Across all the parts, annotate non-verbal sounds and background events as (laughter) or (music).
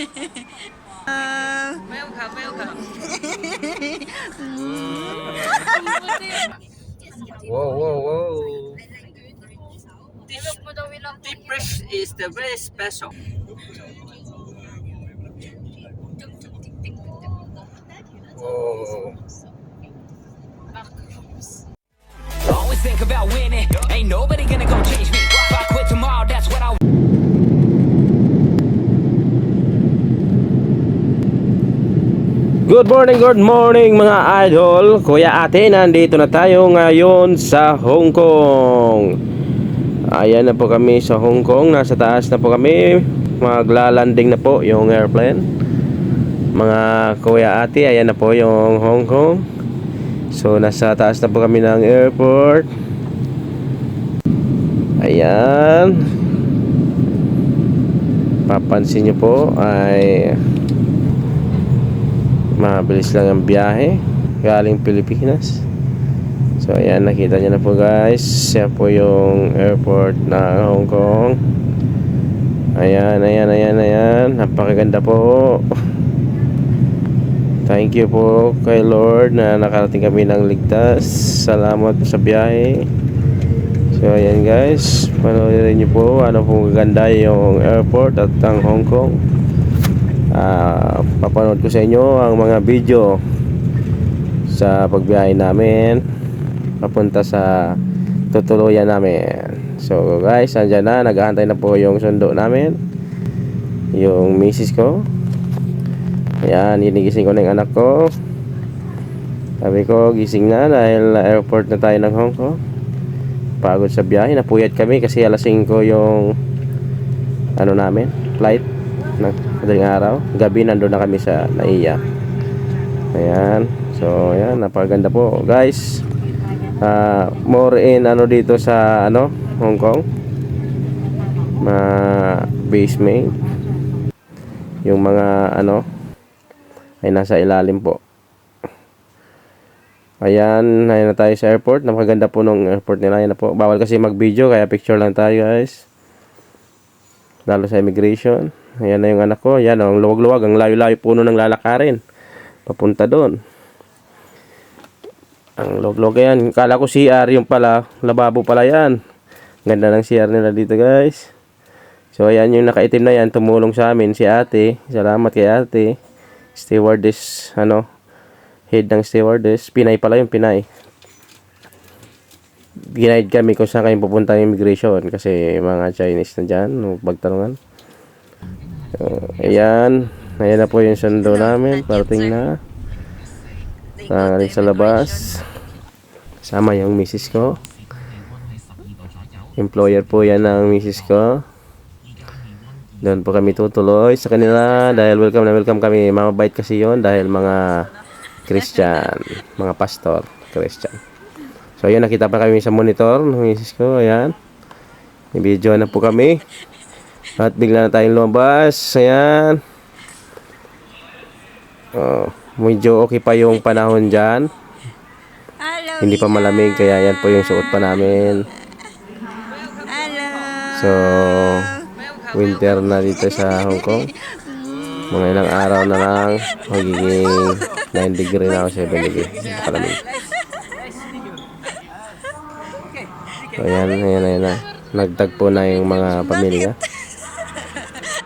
Welcome, welcome. Wow, wow, wow. This deep fresh is the very special. Wow. Always think about winning. Ain't nobody gonna go change me. Good morning, good morning mga idol. Kuya ate, nandito na tayo ngayon sa Hong Kong. Ayan na po kami sa Hong Kong. Nasa taas na po kami. Maglalanding na po yung airplane. Mga kuya ate, ayan na po yung Hong Kong. So, nasa taas na po kami ng airport. Ayan. Papansin nyo po ay mabilis lang ang biyahe. Galing Pilipinas. So ayan nakita nyo na po guys. Yan po yung airport ng Hong Kong. Ayan ayan ayan ayan. Napakaganda po. Thank you po kay Lord na nakarating kami ng ligtas. Salamat sa biyahe. So ayan guys. Panoorin nyo po ano po ganda yung airport at ang Hong Kong Ah, papanood ko sa inyo ang mga video sa pagbiyahe namin papunta sa tutuluyan namin. So guys andyan na. Naghahantay na po yung sundo namin. Yung misis ko. Ayan inigising ko na yung anak ko. Sabi ko gising na dahil airport na tayo ng Hong Kong. Pagod sa biyahe. Napuyat kami kasi alas 5 yung ano namin flight ng madaling araw. Gabi nandun na kami sa Naiya. Ayan. So ayan napaganda po. Guys ah more in ano dito sa ano Hong Kong. Ma base main yung mga ano ay nasa ilalim po. Ayan ayan na tayo sa airport. Napakaganda po nung airport nila. Ayan na po. Bawal kasi mag video kaya picture lang tayo guys. Lalo sa immigration Ayan na yung anak ko. Ayan, ang luwag-luwag. Ang layo-layo puno ng lalakarin. Papunta doon. Ang luwag-luwag yan. Kala ko CR yung pala. Lababo pala yan. Ganda ng CR nila dito guys. So ayan yung nakaitim na yan. Tumulong sa amin si ate. Salamat kay ate. Stewardess. Ano. Head ng stewardess. Pinay pala yung Pinay. Ginaid kami kung saan kayo pupunta ng immigration. Kasi mga Chinese na dyan. Pagtanungan. So, ayan. Ayan na po yung sundo namin. Parating na. Nangaling sa labas. Sama yung misis ko. Employer po yan ng misis ko. Doon po kami tutuloy sa kanila dahil welcome na welcome kami. Mababait kasi yon dahil mga Christian, mga pastor, Christian. So ayun, nakita pa kami sa monitor ng misis ko. Ayan. May video na po kami. At bigla na tayong lumabas. Ayan. Oh, medyo okay pa yung panahon dyan. Hindi pa malamig kaya yan po yung suot pa namin. Hello. So, winter na dito sa Hong Kong. Mga ilang araw na lang. Magiging 9 degree na ako 7 degree. Kalamig. So, ayan, ayan, ayan na. Nagtagpo na yung mga pamilya.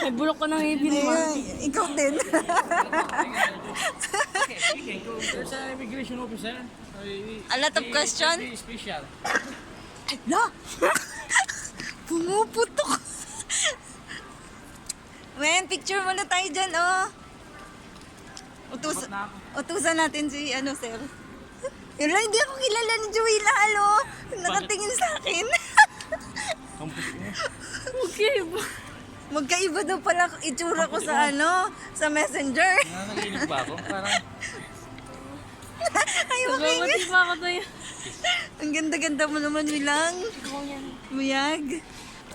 May bulok ka ng ibin mo. Ikaw din. There's an immigration officer. A lot of question? Special. Ala! Pumuputok. Men, picture muna tayo dyan, oh. Utus utusan natin si, ano, sir. Yun lang, hindi ako kilala ni Juwila, alo. Nakatingin sa akin. Okay ba? Magkaiba daw pala itsura ko sa, ano, sa messenger. Nanaginip ba ako? Parang... Magbabati makinggan. pa ako tayo. Ang ganda-ganda mo naman, Wilang. Ikaw yan. Muyag.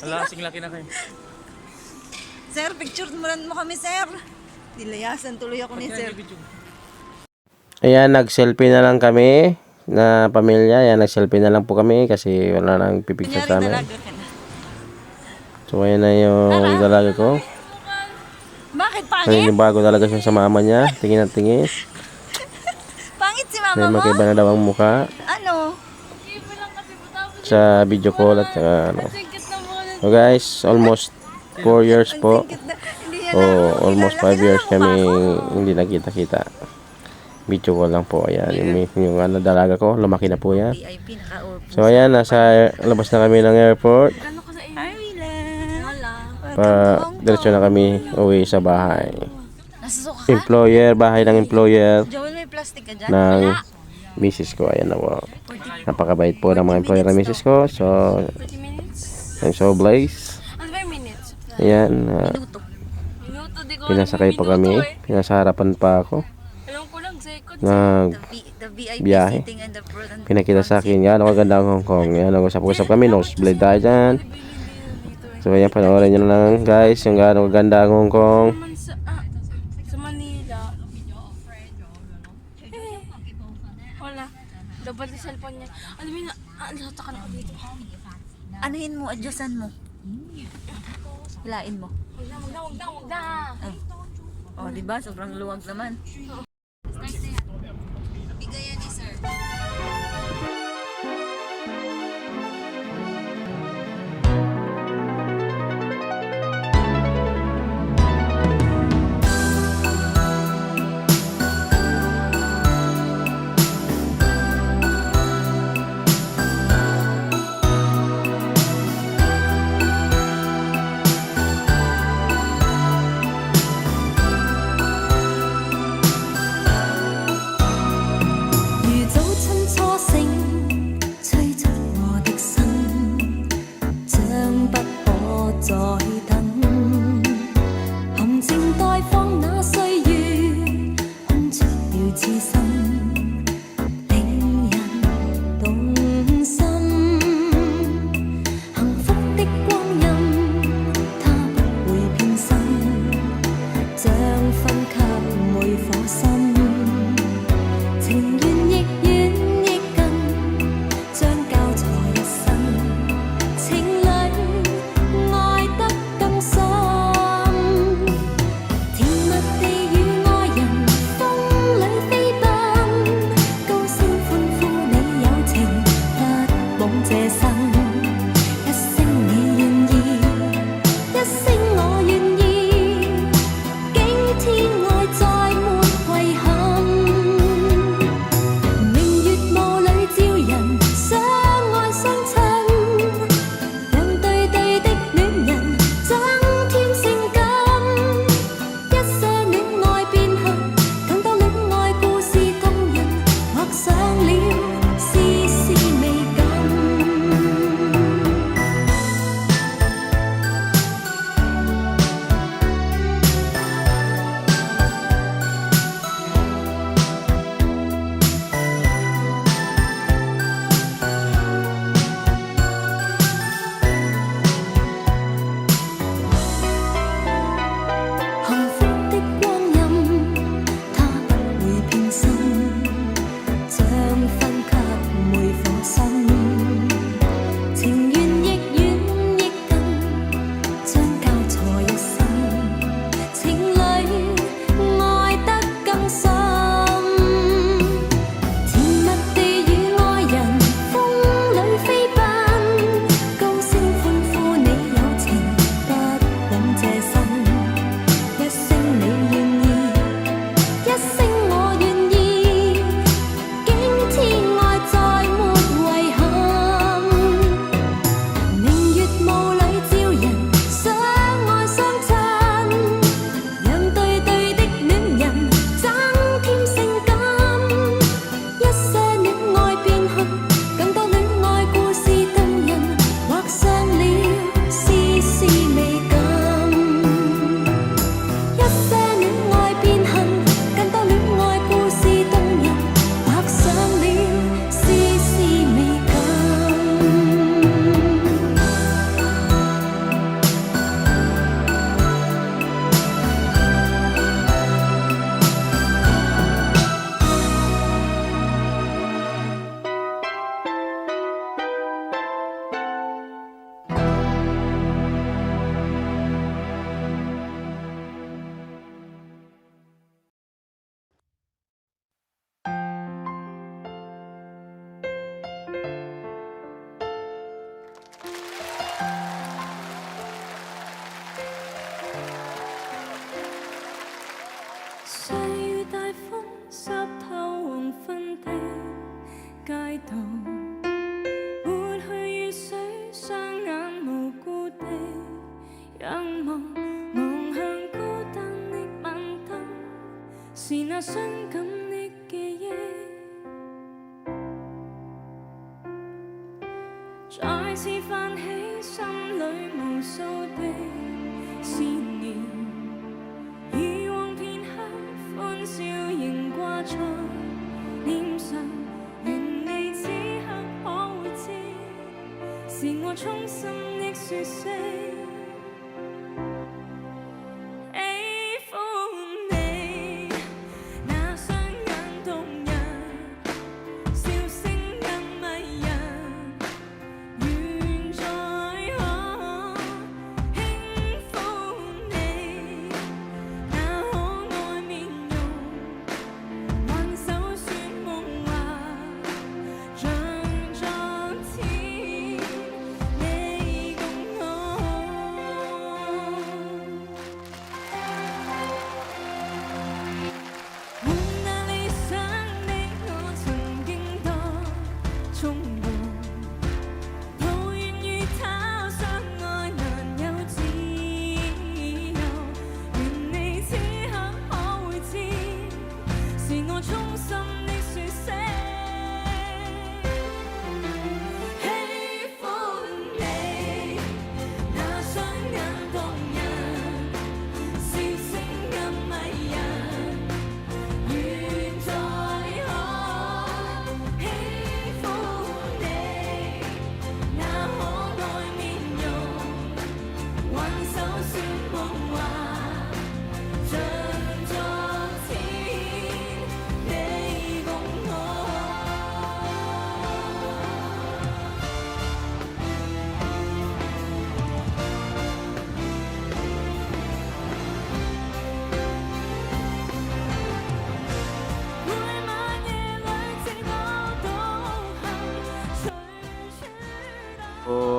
Wala, kasing laki na kayo. Sir, picture mo rin mo kami, sir. Nilayasan tuloy ako ni sir. Ayan, nag-selfie na lang kami na pamilya. Ayan, nag-selfie na lang po kami kasi wala nang pipicture Kunyari sa amin. dalaga ka na. So, ayan na yung dalaga ko. Bakit pangit? yung bago talaga siya sa mama niya. Tingin at tingin. (laughs) Pangit si May mama mo? magkaiba na daw ang mukha Ano? Sa video call at saka ano. Na muna. So guys, almost 4 years po. Hindi niya O na almost 5 years kami hindi nagkita-kita. Video call lang po. Ayan, yung, yung ano, dalaga ko, lumaki na po yan. So ayan, nasa labas na kami ng airport. Pa, diretso na kami uwi sa bahay. Employer, bahay ng employer ng misis ko. Ayan na po. Napakabait po ng mga employer ng misis ko. So, 30 minutes? I'm so blessed. Ano? Ayan, ko pinasakay pa kami. Pinasaharapan pa ako. Nag Biyahe. pinakita sa akin yan ang maganda ang Hong Kong yan ang usap-usap kami nosebleed tayo dyan so ayan panoorin nyo na lang guys yung gaano maganda ang Hong Kong Naman sa, ah, sa Manila. Eh, wala. Dapat yung cellphone niya. Alam mo na, ah, latakan ako dito. Anuhin mo, adyosan mo. Hilain mo. Wag na, wag na, wag na, na. Oh, di ba? Sobrang luwag naman. Bigayan 火星伤感的记忆，再次泛起心里无数的思念。以往片刻欢笑仍挂在脸上，愿你此刻可会知，是我衷心的说声。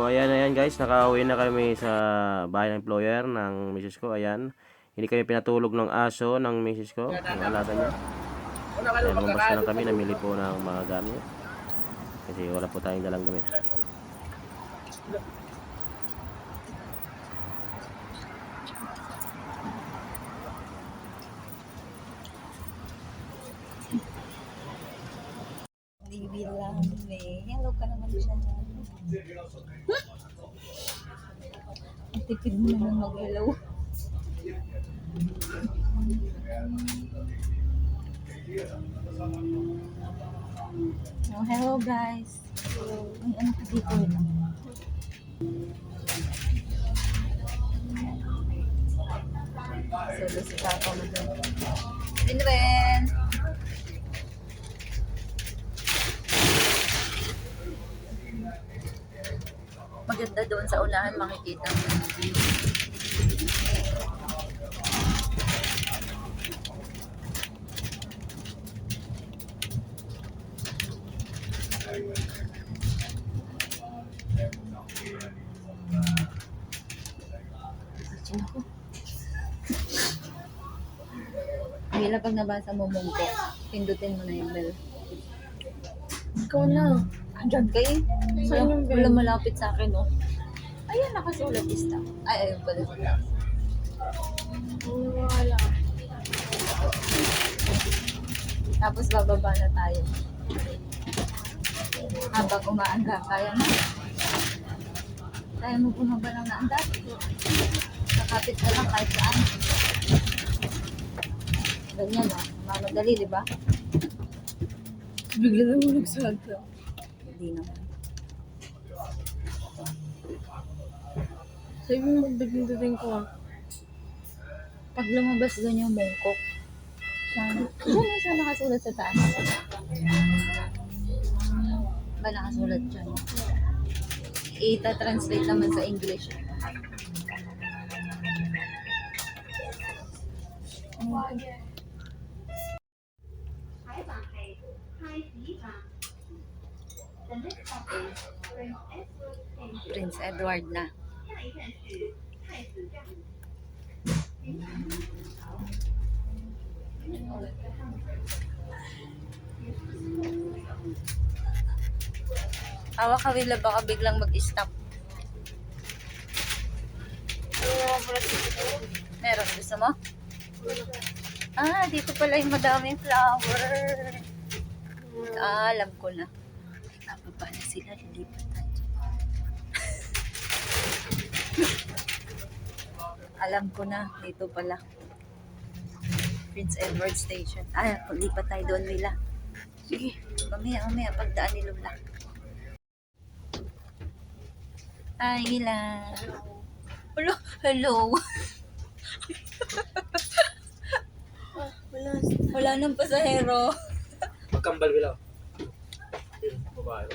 Ayan na yan guys. Nakauwi na kami sa bahay ng employer ng misis ko. Ayan. Hindi kami pinatulog ng aso ng misis ko. Ang alaga niya. Kaya lumabas na lang kami. Namili po ng mga gamit. Kasi wala po tayong dalang gamit. Bibi lang eh. Hello ka naman dyan. Ang tipid mo naman mag-hello. Oh, hello guys. Ay, ano ka dito? Solo si Papa mo dun. Rinren! Maganda doon sa unahan makikita mo yung view. Mila, pag nabasa mo mungko, pindutin mo na yung bell. Ikaw na. Andyan kay. Saan yung bell? Wala malapit sa akin, oh. Ayan, nakasulat lista. Ay, ayun pala. Wala. Tapos bababa na tayo. Habang umaanda, kaya na. Kaya mo bumaba ng naanda. Nakapit ka lang kahit saan. Ganyan, oh. Mamadali, di ba? Bigla na hulog sa hagda. Hindi naman. Sabi mo magdagdating ko ah. Pag lumabas doon yung mungkok, saan? Saan saan nakasulat sa taas? Ba nakasulat dyan? Ita-translate naman sa English. Prince Edward na. Hawak ka, Willa, baka biglang mag-stop. Meron, gusto mo? Ah, dito pala yung madaming flower. Ah, alam ko na. Nababa na sila, lilipat alam ko na, dito pala. Prince Edward Station. Ah, lipat tayo doon, Mila. Sige. Mamaya, mamaya, pagdaan ni Lola. Hi, Mila. Hello. Hello. Wala. Wala nang pasahero. Magkambal bilaw. Yun, babae.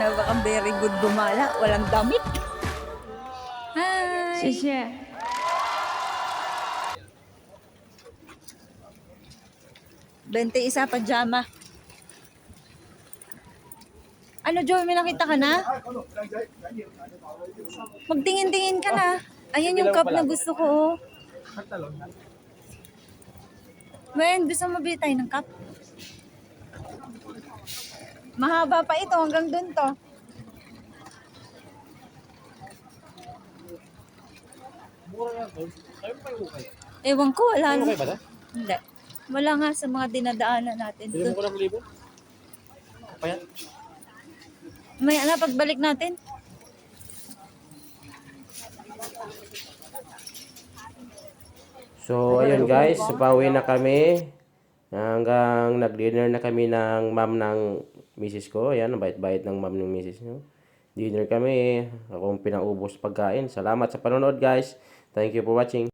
Napakang very good gumala. Walang damit. Hi! 谢谢。21 pajama. Ano, Joy? May nakita ka na? Magtingin-tingin ka na. Ayan yung cup na gusto ko. oh. Wen, gusto mo bili tayo ng cup? Mahaba pa ito. Hanggang dun to. Ewan ko, wala na. ba Hindi. Wala nga sa mga dinadaanan natin. Bili mo ko ng libo? Payat. May na pagbalik natin. So, ayun guys, pauwi na kami. Hanggang nag-dinner na kami ng ma'am ng misis ko. Ayan, bait-bait ng ma'am ng misis nyo. Dinner kami. Akong pinaubos pagkain. Salamat sa panonood guys. Thank you for watching.